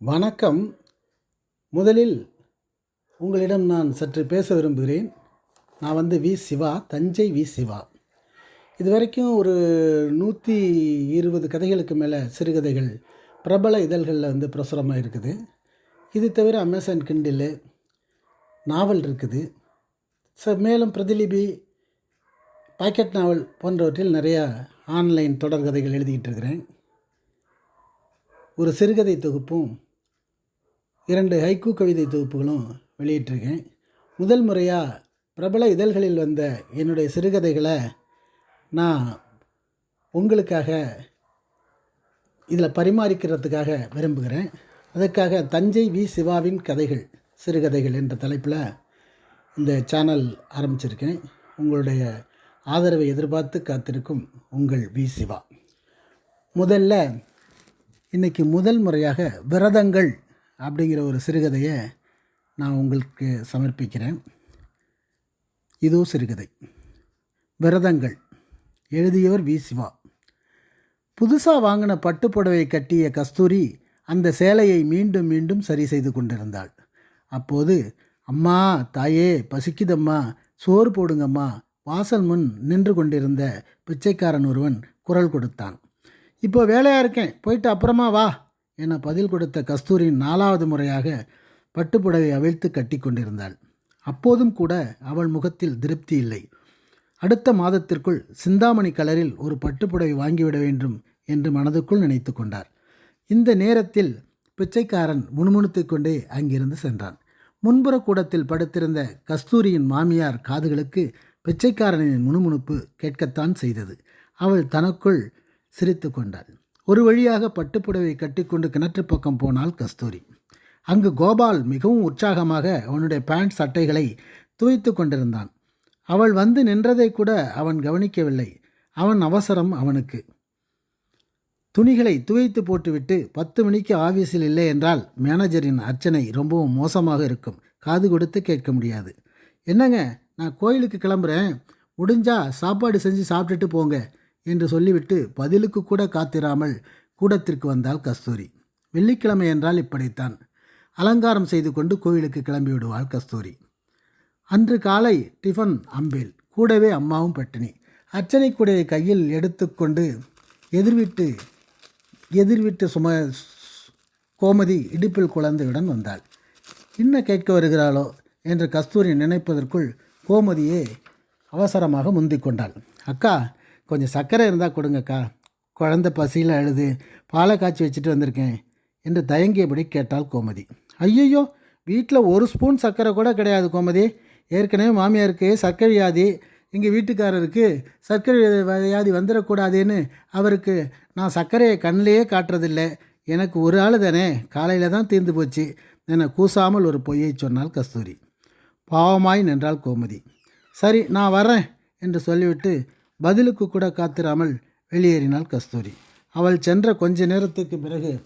வணக்கம். முதலில் உங்களிடம் நான் சற்று பேச விரும்புகிறேன். நான் வந்து வி சிவா தஞ்சை வி சிவா. இது வரைக்கும் ஒரு நூற்றி இருபது கதைகளுக்கு மேலே சிறுகதைகள் பிரபல இதழ்களில் வந்து பிரசுரமாக இருக்குது. இது தவிர அமேசான் கிண்டில் நாவல் இருக்குது. ச மேலும் பிரதிலிபி பாக்கெட் நாவல் போன்றவற்றில் நிறையா ஆன்லைன் தொடர்கதைகள் எழுதிக்கிட்டு இருக்கிறேன். ஒரு சிறுகதை தொகுப்பும் இரண்டு ஹைக்கூ கவிதை தொகுப்புகளும் வெளியிட்டிருக்கேன். முதல் முறையாக பிரபல இதழ்களில் வந்த என்னுடைய சிறுகதைகளை நான் உங்களுக்காக இதில் பரிமாறிக்கிறதுக்காக விரும்புகிறேன். அதற்காக தஞ்சை வி. சிவாவின் கதைகள் சிறுகதைகள் என்ற தலைப்பில் இந்த சேனல் ஆரம்பிச்சிருக்கேன். உங்களுடைய ஆதரவை எதிர்பார்த்து காத்திருக்கும் உங்கள் வி. சிவா. முதல்ல இன்றைக்கி முதல் முறையாக விரதங்கள் அப்படிங்கிற ஒரு சிறுகதையை நான் உங்களுக்கு சமர்ப்பிக்கிறேன். இதோ சிறுகதை. விரதங்கள். எழுதியவர் வி. சிவா. புதுசாக வாங்கின பட்டுப்புடவை கட்டிய கஸ்தூரி அந்த சேலையை மீண்டும் மீண்டும் சரி செய்து கொண்டிருந்தாள். அப்போது அம்மா தாயே பசிக்குதம்மா சோறு போடுங்கம்மா வாசல் முன் நின்று கொண்டிருந்த பிச்சைக்காரன் ஒருவன் குரல் கொடுத்தான். இப்போ வேலையாக இருக்கேன் போயிட்டு அப்புறமா வா. என பதில் கொடுத்த கஸ்தூரி நாலாவது முறையாக பட்டுப்புடவை அவிழ்த்து கட்டி கொண்டிருந்தாள். அப்போதும் கூட அவள் முகத்தில் திருப்தி இல்லை. அடுத்த மாதத்திற்குள் சிந்தாமணி கலரில் ஒரு பட்டுப்புடவை வாங்கிவிட வேண்டும் என்று மனதுக்குள் நினைத்து கொண்டார். இந்த நேரத்தில் பிச்சைக்காரன் முணுமுணுத்து கொண்டே அங்கிருந்து சென்றான். முன்புற கூடத்தில் படுத்திருந்த கஸ்தூரியின் மாமியார் காதுகளுக்கு பிச்சைக்காரனின் முணுமுணுப்பு கேட்கத்தான் செய்தது. அவள் தனக்குள் சிரித்து கொண்டாள். ஒரு வழியாக பட்டுப்புடவை கட்டிக்கொண்டு கிணற்று பக்கம் போனாள் கஸ்தூரி. அங்கு கோபால் மிகவும் உற்சாகமாக அவனுடைய பேண்ட் சட்டைகளை துவைத்து கொண்டிருந்தான். அவள் வந்து நின்றதை கூட அவன் கவனிக்கவில்லை. அவன் அவசரம் அவனுக்கு. துணிகளை துவைத்து போட்டுவிட்டு பத்து மணிக்கு ஆஃபீஸில் இல்லை என்றால் மேனேஜரின் அர்ச்சனை ரொம்பவும் மோசமாக இருக்கும். காது கொடுத்து கேட்க முடியாது. என்னங்க நான் கோயிலுக்கு கிளம்புறேன். முடிஞ்சா சாப்பாடு செஞ்சு சாப்பிட்டுட்டு போங்க. என்று சொல்லிவிட்டு பதிலுக்கு கூட காத்திராமல் கூடத்திற்கு வந்தாள் கஸ்தூரி. வெள்ளிக்கிழமை என்றால் இப்படித்தான். அலங்காரம் செய்து கொண்டு கோயிலுக்கு கிளம்பி விடுவாள் கஸ்தூரி. அன்று காலை டிஃபன் அம்பேல் கூடவே அம்மாவும் பட்டினி. அர்ச்சனை கூடையை கையில் எடுத்துக்கொண்டு எதிர்விட்டு எதிர்விட்டு சும கோமதி இடுப்பில் குழந்தையுடன் வந்தாள். என்ன கேட்க வருகிறாளோ? என்று கஸ்தூரி நினைப்பதற்குள் கோமதியே அவசரமாக முந்திக் கொண்டாள் அக்கா கொஞ்சம் சர்க்கரை இருந்தால் கொடுங்கக்கா. குழந்த பசியில் அழுது பாலை காய்ச்சி வச்சுட்டு வந்திருக்கேன் என்று தயங்கியபடி கேட்டாள் கோமதி. ஐயையோ வீட்டில் ஒரு ஸ்பூன் சர்க்கரை கூட கிடையாது கோமதி. ஏற்கனவே மாமியாருக்கு சர்க்கரை வியாதி எங்கள் வீட்டுக்காரருக்கு சர்க்கரை வியாதி வந்துடக்கூடாதுன்னு அவருக்கு நான் சர்க்கரையை கண்ணிலேயே காட்டுறதில்லை. எனக்கு ஒரு ஆள் தானே காலையில் தான் தீர்ந்து போச்சு என கூசாமல் ஒரு பொய்யை சொன்னாள் கஸ்தூரி. பாவமாய் நின்றாள் கோமதி. சரி நான் வரேன் என்று சொல்லிவிட்டு பதிலுக்கு கூட காத்திராமல் வெளியேறினாள் கஸ்தூரி. அவள் சென்ற கொஞ்ச நேரத்துக்கு பிறகு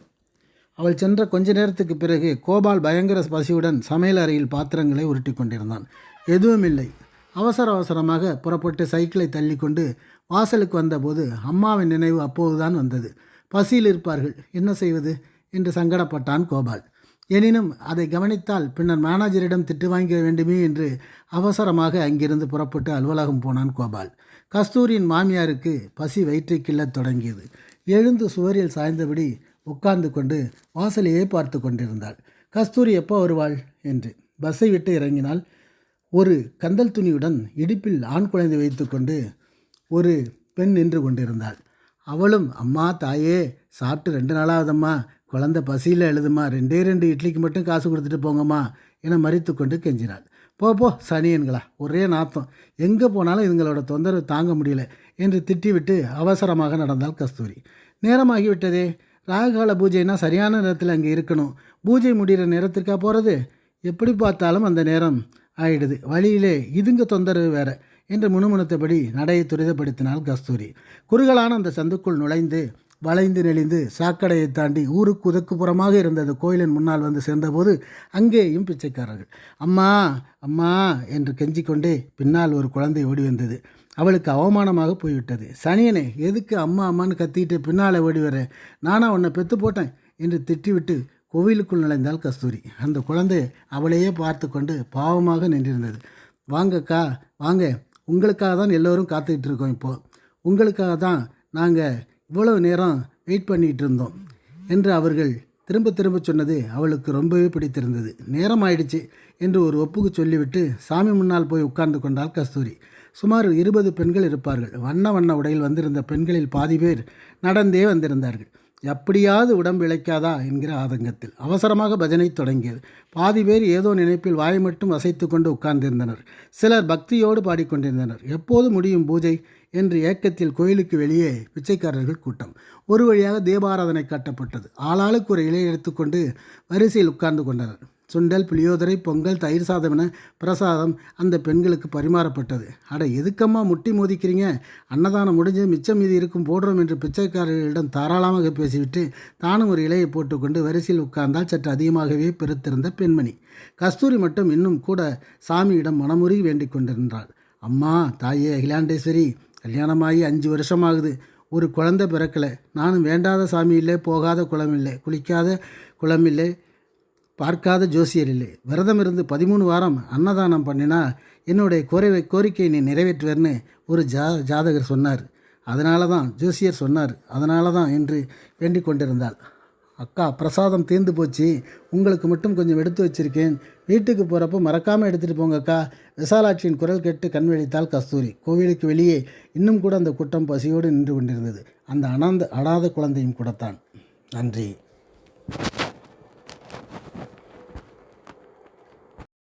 அவள் சென்ற கொஞ்ச நேரத்துக்கு பிறகு கோபால் பயங்கர பசியுடன் சமையல் அறையில் பாத்திரங்களை உருட்டி கொண்டிருந்தான். எதுவும் இல்லை அவசர அவசரமாக புறப்பட்டு சைக்கிளை தள்ளிக்கொண்டு வாசலுக்கு வந்தபோது அம்மாவின் நினைவு அப்போதுதான் வந்தது. பசியில் இருப்பார்கள். என்ன செய்வது? என்று சங்கடப்பட்டான் கோபால். எனினும் அதை கவனித்தால் பின்னர் மேனேஜரிடம் திட்டு வாங்கிக்க வேண்டுமே என்று அவசரமாக அங்கிருந்து புறப்பட்டு அலுவலகம் போனான் கோபால். கஸ்தூரியின் மாமியாருக்கு பசி வயிற்றை கிள்ளத் தொடங்கியது. எழுந்து சுவரில் சாய்ந்தபடி உட்கார்ந்து கொண்டு வாசலையே பார்த்து கொண்டிருந்தாள். கஸ்தூரி எப்போ வருவாள்? என்று. பஸ்ஸை விட்டு இறங்கினால் ஒரு கந்தல் துணியுடன் இடுப்பில் ஆண் குழந்தை வைத்துக்கொண்டு ஒரு பெண் நின்று கொண்டிருந்தாள். அவளும் அம்மா தாயே சாப்பிட்டு ரெண்டு நாளாவதம்மா குழந்த பசியில் எழுதுமா? ரெண்டே ரெண்டு இட்லிக்கு மட்டும் காசு கொடுத்துட்டு போங்கம்மா என மறித்து கொண்டு கெஞ்சினாள். போ போ சனியன்களா ஒரே நாத்தம். எங்கே போனாலும் இதுங்களோட தொந்தரவு தாங்க முடியல என்று திட்டிவிட்டு அவசரமாக நடந்தாள் கஸ்தூரி. நேரமாகிவிட்டதே. ராககால பூஜைனா சரியான நேரத்தில் அங்கே இருக்கணும். பூஜை முடிகிற நேரத்திற்கா போகிறது எப்படி பார்த்தாலும் அந்த நேரம் ஆயிடுது. வழியிலே இதுங்க தொந்தரவு வேற என்று முணுமுணுத்தபடி நடையை துரிதப்படுத்தினாள் கஸ்தூரி. குறுகலான அந்த சந்துக்குள் நுழைந்து வளைந்து நெளிந்து சாக்கடையை தாண்டி ஊருக்கு உதக்குப்புறமாக இருந்தது கோயிலின் முன்னால் வந்து சேர்ந்தபோது அங்கேயும் பிச்சைக்காரர்கள். அம்மா அம்மா என்று கெஞ்சிக்கொண்டே பின்னால் ஒரு குழந்தை ஓடி வந்தது. அவளுக்கு அவமானமாக போய்விட்டது. சனியனே எதுக்கு அம்மா அம்மான்னு கத்திக்கிட்டு பின்னால் ஓடி வர? நானா உன்னை பெத்து போட்டேன் என்று திட்டிவிட்டு கோவிலுக்குள் நுழைந்தாள் கஸ்தூரி. அந்த குழந்தை அவளையே பார்த்து கொண்டு பாவமாக நின்றிருந்தது. வாங்கக்கா வாங்க. உங்களுக்காக தான் எல்லோரும் காத்துக்கிட்டு இருக்கோம் இப்போது உங்களுக்காக தான் நாங்கள் இவ்வளவு நேரம் வெயிட் பண்ணிகிட்டு இருந்தோம் என்று அவர்கள் திரும்ப திரும்ப சொன்னது அவளுக்கு ரொம்பவே பிடித்திருந்தது. நேரம் ஆயிடுச்சு என்று ஒரு ஒப்புக்கு சொல்லிவிட்டு சாமி முன்னால் போய் உட்கார்ந்து கொண்டாள் கஸ்தூரி. சுமார் இருபது பெண்கள் இருப்பார்கள். வண்ண வண்ண உடையில் வந்திருந்த பெண்களில் பாதி பேர் நடந்தே வந்திருந்தார்கள். எப்படியாவது உடம்பு இழைக்காதா என்கிற ஆதங்கத்தில். அவசரமாக பஜனை தொடங்கியது. பாதி பேர் ஏதோ நினைப்பில் வாய் மட்டும் அசைத்து கொண்டு உட்கார்ந்திருந்தனர். சிலர் பக்தியோடு பாடிக்கொண்டிருந்தனர். எப்போது முடியும் பூஜை? என்று ஏக்கத்தில் கோயிலுக்கு வெளியே பிச்சைக்காரர்கள் கூட்டம். ஒரு வழியாக தீபாராதனை காட்டப்பட்டது. ஆளாளுக்கு ஒரு இலையை எடுத்துக்கொண்டு வரிசையில் உட்கார்ந்து கொண்டனர். சுண்டல் புளியோதரை பொங்கல் தயிர் சாதம் என பிரசாதம் அந்த பெண்களுக்கு பரிமாறப்பட்டது. அட எதுக்கம்மா முட்டி மோதிக்கிறீங்க? அன்னதானம் முடிஞ்சு மிச்சம் மீதி இருக்கும் போடுறோம் என்று பிச்சைக்காரர்களிடம் தாராளமாக பேசிவிட்டு தானும் ஒரு இலையை போட்டுக்கொண்டு வரிசையில் உட்கார்ந்தால் சற்று அதிகமாகவே பெருத்திருந்த பெண்மணி. கஸ்தூரி மட்டும் இன்னும் கூட சாமியிடம் மனமுருகி வேண்டிக் கொண்டிருந்தாள். அம்மா தாயே அகிலாண்டேஸ்வரி கல்யாணமாகி அஞ்சு வருஷமாகுது. ஒரு குழந்தை பிறக்கலை. நானும் வேண்டாத சாமி இல்லை போகாத குளம் இல்லை குளிக்காத குளம் இல்லை பார்க்காத ஜோசியர் இல்லை. விரதம் இருந்து பதிமூணு வாரம் அன்னதானம் பண்ணினா என்னுடைய கோரை கோரிக்கை நீ நிறைவேற்றுவேன்னு ஒரு ஜா ஜாதகர் சொன்னார். அதனால தான் ஜோசியர் சொன்னார். அதனால தான் என்று வேண்டிக் கொண்டிருந்தாள். அக்கா பிரசாதம் தீர்ந்து போச்சு. உங்களுக்கு மட்டும் கொஞ்சம் எடுத்து வச்சிருக்கேன். வீட்டுக்கு போகிறப்போ மறக்காமல் எடுத்துகிட்டு போங்க அக்கா. விசாலாட்சியின் குரல் கேட்டு கண் கஸ்தூரி. கோவிலுக்கு வெளியே இன்னும் கூட அந்த கூட்டம் பசியோடு நின்று கொண்டிருந்தது. அந்த அனாந்த அடாத குழந்தையும் கூடத்தான். நன்றி.